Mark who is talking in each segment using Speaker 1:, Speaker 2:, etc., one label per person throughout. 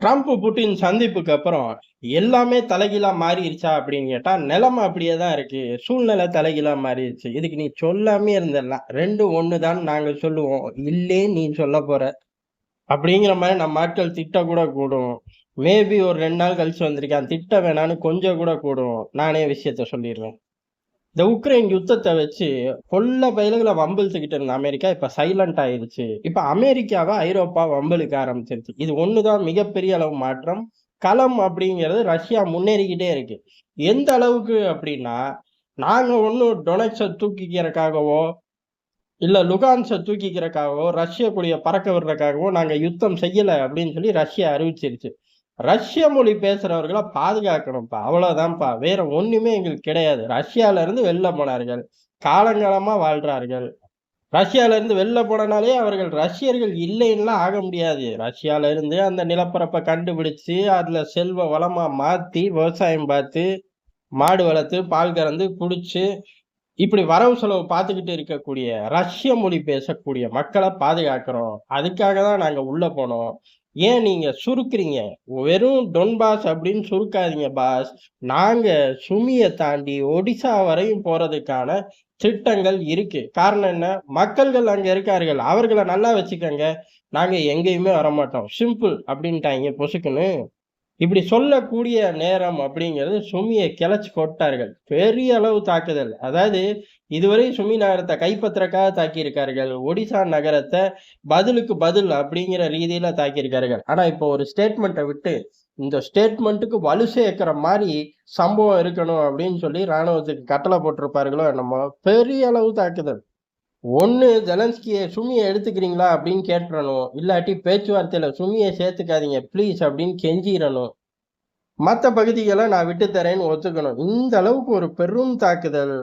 Speaker 1: Trump Putin சந்திப்புக்கு அப்புறம் எல்லாமே தலைகீழா மாறிடுச்சா அப்படின்னு கேட்டா நிலைமை அப்படியே தான் இருக்கு. சூழ்நிலை தலைகீழா மாறிடுச்சு. இதுக்கு நீ சொல்லாமே இருந்துடலாம் ஒன்று தான் நாங்க சொல்லுவோம். இல்லே நீ சொல்ல போற. அப்படிங்கிற மாதிரி நம்ம ஆட்கள் திட்ட கூட கூடும். மேபி ஒரு ரெண்டு நாள் கழிச்சு வந்திருக்கேன். திட்ட வேணான்னு கொஞ்சம் கூட கூடும். நானே விஷயத்த சொல்லிடுறேன். இந்த உக்ரைன் யுத்தத்தை வச்சு கொல்ல பயில்களை வம்பிழுத்துக்கிட்டு இருந்த அமெரிக்கா இப்ப சைலண்ட் ஆயிருச்சு. இப்ப அமெரிக்காவை ஐரோப்பா வம்பிழுக்க ஆரம்பிச்சிருச்சு. இது ஒண்ணுதான் மிகப்பெரிய அளவு மாற்றம். களம் அப்படிங்கிறது ரஷ்யா முன்னேறிக்கிட்டே இருக்கு. எந்த அளவுக்கு அப்படின்னா நாங்க ஒன்றும் டொனக்ஸை தூக்கிக்கிறக்காகவோ இல்ல லுகான்ஸை தூக்கிக்கிறக்காகவோ ரஷ்ய கூடிய பறக்க விடுறதுக்காகவோ நாங்க யுத்தம் செய்யல அப்படின்னு சொல்லி ரஷ்யா அறிவிச்சிருச்சு. ரஷ்ய மொழி பேசுறவர்களை பாதுகாக்கணும்ப்பா. அவ்வளவுதான்ப்பா. வேற ஒண்ணுமே எங்களுக்கு கிடையாது. ரஷ்யால இருந்து வெளில போனார்கள். காலங்காலமா வாழ்றார்கள். ரஷ்யால இருந்து வெளில போனனாலே அவர்கள் ரஷ்யர்கள் இல்லைன்னுலாம் ஆக முடியாது. ரஷ்யால இருந்து அந்த நிலப்பரப்பை கண்டுபிடிச்சு அதுல செல்வ வளமா மாத்தி விவசாயம் பார்த்து மாடு வளர்த்து பால் கறந்து குடிச்சு இப்படி வரவு செலவு பார்த்துக்கிட்டு இருக்கக்கூடிய ரஷ்ய மொழி பேசக்கூடிய மக்களை பாதுகாக்கிறோம். அதுக்காக தான் நாங்கள் உள்ளே போனோம். ஏன் நீங்கள் சுருக்குறீங்க? வெறும் டொன்பாஸ் அப்படின்னு சுருக்காதீங்க பாஸ். நாங்கள் சுமியை தாண்டி ஒடிசா வரையும் போகிறதுக்கான திட்டங்கள் இருக்கு. காரணம் என்ன? மக்கள்கள் அங்க இருக்கார்கள். அவர்களை நல்லா வச்சுக்கோங்க. நாங்க எங்கேயுமே வரமாட்டோம். சிம்பிள் அப்படின்ட்டாங்க பொசுக்குன்னு. இப்படி சொல்லக்கூடிய நேரம் அப்படிங்கிறது சுமியை கிளச்சு கொட்டார்கள். பெரிய அளவு தாக்குதல். அதாவது இதுவரை சுமி நகரத்தை கைப்பற்றக்காக தாக்கியிருக்கார்கள். ஒடிசா நகரத்தை பதிலுக்கு பதில் அப்படிங்கிற ரீதியில தாக்கியிருக்கார்கள். ஆனா இப்போ ஒரு ஸ்டேட்மெண்ட்டை விட்டு இந்த ஸ்டேட்மெண்ட்டுக்கு வலு சேர்க்கிற மாதிரி சம்பவம் இருக்கணும் அப்படின்னு சொல்லி ராணுவத்துக்கு கட்டளை போட்டிருப்பார்களோ என்னமோ பெரிய அளவு தாக்குதல். ஒன்று ஜெலன்ஸ்கியை சுமியை எடுத்துக்கிறீங்களா அப்படின்னு கேட்டுறணும். இல்லாட்டி பேச்சுவார்த்தையில் சுமியை சேர்த்துக்காதீங்க ப்ளீஸ் அப்படின்னு கெஞ்சிடணும் மற்ற பகுதிகளை நான் விட்டு தரேன்னு ஒத்துக்கணும். இந்த அளவுக்கு ஒரு பெரும் தாக்குதல்.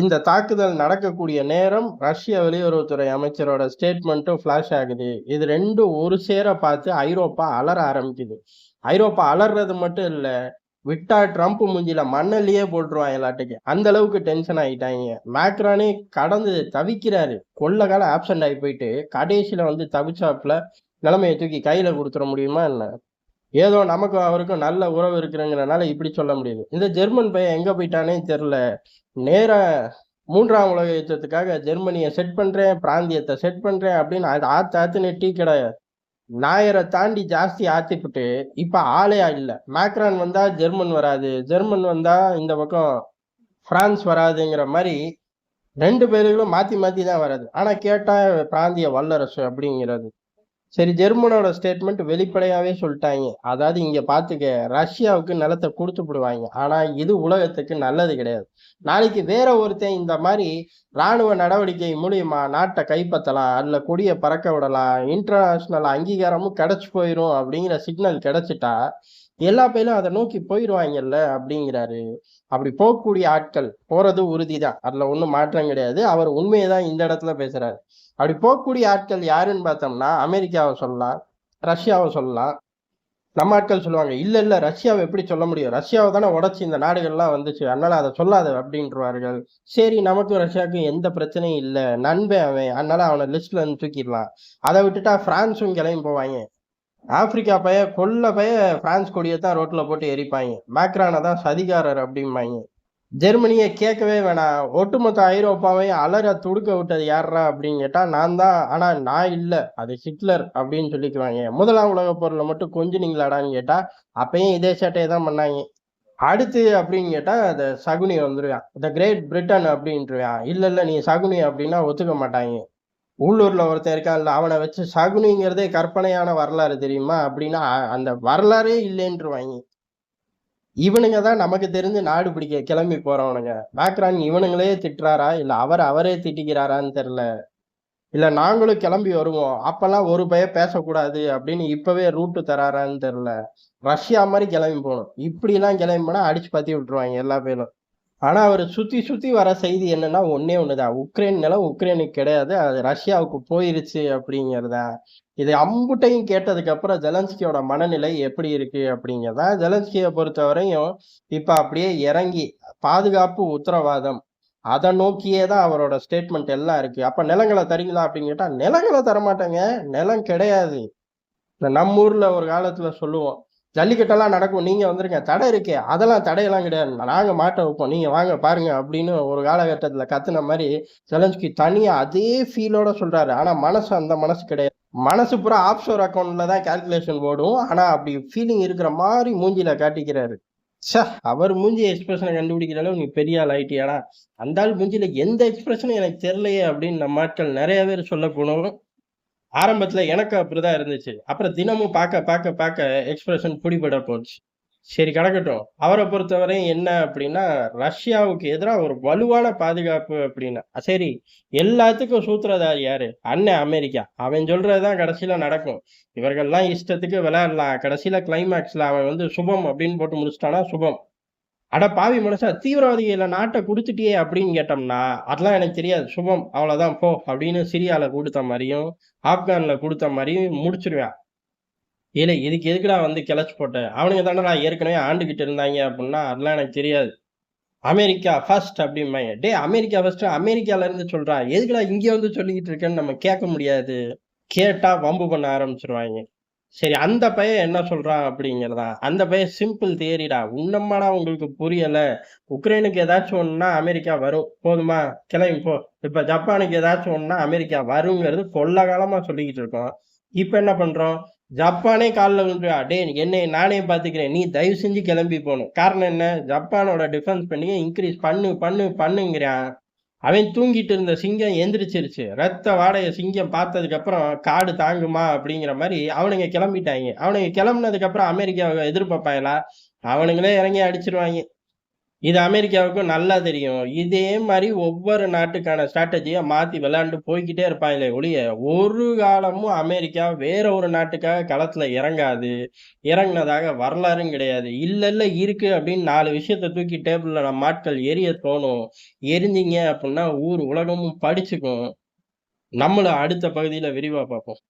Speaker 1: இந்த தாக்குதல் நடக்கக்கூடிய நேரம் ரஷ்ய வெளியுறவுத்துறை அமைச்சரோட ஸ்டேட்மெண்ட்டும் ஃப்ளாஷ் ஆகுது. இது ரெண்டும் ஒரு சேர பார்த்து ஐரோப்பா அலற ஆரம்பிக்குது. ஐரோப்பா அலறது மட்டும் இல்லை விட்டா ட்ரம்ப் மூஞ்சில மண்ணல்லையே போட்டுருவான் எல்லாட்டுக்கு அந்த அளவுக்கு டென்ஷன் ஆகிட்டாங்க மேக்ரானே கடந்து தவிக்கிறாரு. கொள்ள கால ஆப்சண்ட் ஆகி போயிட்டு கடைசியில் வந்து தவிச்சாப்புல நிலைமையை தூக்கி கையில் கொடுத்துட முடியுமா என்ன? ஏதோ நமக்கும் அவருக்கும் நல்ல உறவு இருக்கிறங்கிறனால இப்படி சொல்ல முடியுது. இந்த ஜெர்மன் பையன் எங்க போயிட்டானே தெரில நேராக மூன்றாம் உலக யுத்தத்துக்காக ஜெர்மனியை செட் பண்றேன் பிராந்தியத்தை செட் பண்றேன் அப்படின்னு அது ஆத்து ஆத்துன்னு டீ கிடையாது நாயரை தாண்டி ஜாஸ்தி ஆத்திப்புட்டு இப்ப ஆளே இல்லை. மேக்ரான் வந்தா ஜெர்மன் வராது ஜெர்மன் வந்தா இந்த பக்கம் பிரான்ஸ் வராதுங்கிற மாதிரி ரெண்டு பேர்களும் மாத்தி மாத்தி தான் வராது ஆனா கேட்டா பிராந்திய வல்லரசு அப்படிங்கிறது. சரி ஜெர்மனோட ஸ்டேட்மெண்ட் வெளிப்படையாவே சொல்லிட்டாங்க. அதாவது இங்க பாத்துக்க ரஷ்யாவுக்கு நிலத்தை கொடுத்து விடுவாங்க. ஆனா இது உலகத்துக்கு நல்லது கிடையாது. நாளைக்கு வேற ஒருத்தன் இந்த மாதிரி ராணுவ நடவடிக்கை மூலியமா நாட்டை கைப்பற்றலாம் அதுல கொடியை பறக்க விடலாம் இன்டர்நேஷனல் அங்கீகாரமும் கிடைச்சு போயிடும் அப்படிங்கிற சிக்னல் கிடைச்சிட்டா எல்லா பேரும் அதை நோக்கி போயிடுவாங்கல்ல அப்படிங்கிறாரு. அப்படி போகக்கூடிய ஆட்கள் போறது உறுதிதான். அதுல ஒன்றும் மாற்றம் கிடையாது. அவர் உண்மையை தான் இந்த இடத்துல பேசுறாரு. அப்படி போகக்கூடிய ஆட்கள் யாருன்னு பார்த்தோம்னா அமெரிக்காவை சொல்லலாம் ரஷ்யாவை சொல்லலாம். நம்ம ஆட்கள் சொல்லுவாங்க இல்ல இல்ல ரஷ்யாவை எப்படி சொல்ல முடியும்? ரஷ்யாவை தானே உடச்சி இந்த நாடுகள்லாம் வந்துச்சு. அதனால அதை சொல்லாத அப்படின்றவார்கள். சரி நமக்கும் ரஷ்யாவுக்கும் எந்த பிரச்சனையும் இல்லை. நண்பன் அவன். அதனால அவனை லிஸ்ட்ல இருந்து தூக்கிடலாம். அதை விட்டுட்டா பிரான்ஸும் கிளம்பி போவாங்க. ஆப்பிரிக்கா பைய கொல்ல பைய பிரான்ஸ் கொடியை தான் ரோட்டில் போட்டு எரிப்பாங்க. மேக்ரானை தான் சதிகாரர் அப்படிம்பாங்க. ஜெர்மனியை கேட்கவே வேணாம். ஒட்டுமொத்த ஐரோப்பாவையும் அலற துடுக்க விட்டது யாரா அப்படின்னு கேட்டால் நான் தான். ஆனால் நான் இல்லை. அது ஹிட்லர் அப்படின்னு சொல்லிக்குவாங்க. முதலாம் உலக பொருளை மட்டும் கொஞ்சினீங்களாடான்னு கேட்டால் அப்பயும் இதே சேட்டையை தான் பண்ணாங்க. அடுத்து அப்படின்னு கேட்டால் அந்த சகுனி வந்துருவான். த கிரேட் பிரிட்டன் அப்படின்ட்டுருவான் இல்லை இல்லை நீ சகுனி அப்படின்னா ஒத்துக்க மாட்டாங்க. உள்ளூர்ல ஒருத்தன் இருக்கான்ல அவனை வச்சு சகுனிங்கிறதே கற்பனையான வரலாறு தெரியுமா? அப்படின்னா அந்த வரலாறே இல்லைன்றுவாங்க. இவனுங்க தான் நமக்கு தெரிஞ்சு நாடு பிடிக்க கிளம்பி போறவனுங்க. மேக்ரான் இவனுங்களே திட்டுறாரா? இல்ல அவர் அவரே திட்டிக்கிறாரான்னு தெரியல. இல்ல நாங்களும் கிளம்பி வருவோம். அப்பெல்லாம் ஒரு பய பேசக்கூடாது அப்படின்னு இப்பவே ரூட்டு தராரான்னு தெரியல. ரஷ்யா மாதிரி கிளம்பி போகணும். இப்படி எல்லாம் கிளம்பி போனா அடிச்சு பத்தி விட்டுருவாங்க எல்லா பேரும். ஆனால் அவர் சுற்றி சுற்றி வர செய்தி என்னன்னா ஒன்று தான் உக்ரைன் நிலம் உக்ரைனுக்கு கிடையாது. அது ரஷ்யாவுக்கு போயிருச்சு அப்படிங்கிறதா. இது அம்புட்டையும் கேட்டதுக்கப்புறம் ஜெலன்ஸ்கியோட மனநிலை எப்படி இருக்கு அப்படிங்கிறதா. ஜெலன்ஸ்கியை பொறுத்தவரையும் இப்போ அப்படியே இறங்கி பாதுகாப்பு உத்தரவாதம். அதை நோக்கியே தான் அவரோட ஸ்டேட்மெண்ட் எல்லாம் இருக்கு. அப்போ நிலங்களை தரீங்களா அப்படின்னு கேட்டால் நிலங்களை தரமாட்டேங்க. நிலம் கிடையாது. இந்த நம்ம ஊரில் ஒரு காலத்தில் சொல்லுவோம். ஜல்லிக்கட்டெல்லாம் நடக்கும். நீங்கள் வந்துருங்க. தடை இருக்கே. அதெல்லாம் தடையெல்லாம் கிடையாது. நாங்கள் மாட்ட வைப்போம். நீங்கள் வாங்க பாருங்க அப்படின்னு ஒரு காலகட்டத்தில் கத்துன மாதிரி செலன்ஸ்கி தனியாக அதே ஃபீலோட சொல்கிறாரு ஆனால் மனசு அந்த மனசு கிடையாது. மனசு பூரா ஆப்ஷோர் அக்கௌண்ட்டில் தான் கால்குலேஷன் ஓடும். ஆனால் அப்படி ஃபீலிங் இருக்கிற மாதிரி மூஞ்சியில் காட்டிக்கிறாரு. ச்ச! அவர் மூஞ்சி எக்ஸ்பிரஷனை கண்டுபிடிக்கிற அளவு நீ பெரிய ஆள் ஆயிட்டியாடா? அந்த ஆள் மூஞ்சியில் எந்த எக்ஸ்பிரஷனும் எனக்கு தெரியலையே அப்படின்னு நம்ம ஆட்கள் நிறைய பேர் சொல்லக்கூடும். ஆரம்பத்தில் எனக்கு அப்படிதான் இருந்துச்சு. அப்புறம் தினமும் பார்க்க பார்க்க பார்க்க எக்ஸ்பிரஷன் புடிபட போச்சு. சரி கிடக்கட்டும். அவரை பொறுத்தவரையும் என்ன அப்படின்னா, ரஷ்யாவுக்கு எதிராக ஒரு வலுவான பாதுகாப்பு அப்படின்னா. சரி எல்லாத்துக்கும் சூத்திரதாரி யாரு? அண்ணன் அமெரிக்கா. அவன் சொல்றது தான் கடைசில நடக்கும். இவர்கள்லாம் இஷ்டத்துக்கு விளையாடலாம். கடைசியில் கிளைமாக்ஸ்ல அவன் வந்து சுபம் அப்படின்னு போட்டு முடிச்சிட்டானா சுபம். அட பாவி மனுஷா! தீவிரவாதிகள நாட்டை குடுத்துட்டியே அப்படின்னு கேட்டோம்னா, அதெல்லாம் எனக்கு தெரியாது. சுபம் அவ்வளோதான் போ அப்படின்னு சிரியால கொடுத்த மாதிரியும் ஆப்கானில் கொடுத்த மாதிரியும் முடிச்சிருவேன் இல்லை இதுக்கு எதுக்குடா வந்து கிளச்சு போட்டேன் அவனுங்க தானடா ஏற்கனவே ஆண்டுகிட்டு இருந்தாங்க அப்படின்னா, அதெல்லாம் எனக்கு தெரியாது. அமெரிக்கா ஃபர்ஸ்ட் அப்படிம்பாங்க டேய் அமெரிக்கா ஃபர்ஸ்ட் அமெரிக்கால இருந்து எதுக்குடா இங்கே வந்து சொல்லிக்கிட்டு இருக்கேன்னு நம்ம கேட்க முடியாது. கேட்டா வம்பு பண்ண ஆரம்பிச்சிருவாங்க சரி அந்த பையன் என்ன சொல்றான் அப்படிங்கிறதா அந்த பையன் சிம்பிள் தியரிடா. உன்னம்மாடா உங்களுக்கு புரியல. உக்ரைனுக்கு ஏதாச்சும் ஒண்ணுனா அமெரிக்கா வரும். போதுமா? கிளம்பி போ. இப்ப ஜப்பானுக்கு ஏதாச்சும் ஒண்ணுனா அமெரிக்கா வருங்கிறது கொள்ள காலமா சொல்லிக்கிட்டு இருக்கோம். இப்ப என்ன பண்றோம்? ஜப்பானே காலில் விழுந்து, "டேய் என்னை நானே பார்த்துக்கிறேன். நீ தயவு செஞ்சு கிளம்பி போகணும் காரணம் என்ன? ஜப்பானோட டிஃபென்ஸ் பண்ணி இன்க்ரீஸ் பண்ணு, பண்ணு, பண்ணுங்கிறான். அவன் தூங்கிட்டு இருந்த சிங்கம் எந்திரிச்சிருச்சு. ரத்த வாடகை சிங்கம் பார்த்ததுக்கப்புறம் காடு தாங்குமா அப்படிங்கிற மாதிரி அவனுங்க கிளம்பிட்டாங்க. அவனுங்க கிளம்புனதுக்கப்புறம் அமெரிக்காவை எதிர்பார்ப்பாங்களா? அவனுங்களே இறங்கி அடிச்சிருவாங்க. இது அமெரிக்காவுக்கும் நல்லா தெரியும். இதே மாதிரி ஒவ்வொரு நாட்டுக்கான ஸ்ட்ராட்டஜியை மாற்றி விளையாண்டு போய்க்கிட்டே இருப்பாங்களே ஒழிய, ஒரு காலமும் அமெரிக்கா வேற ஒரு நாட்டுக்காக களத்தில் இறங்காது. இறங்குனதாக வரலாறும் கிடையாது. இல்லை இல்லை இருக்கு அப்படின்னு நாலு விஷயத்த தூக்கி டேபிளில் நம்ம ஆட்கள் எரிய தோணும். எரிஞ்சிங்க அப்படின்னா ஊர் உலகமும் படிச்சுக்கும். நம்மளும் அடுத்த பகுதியில் விரிவாக பார்ப்போம்.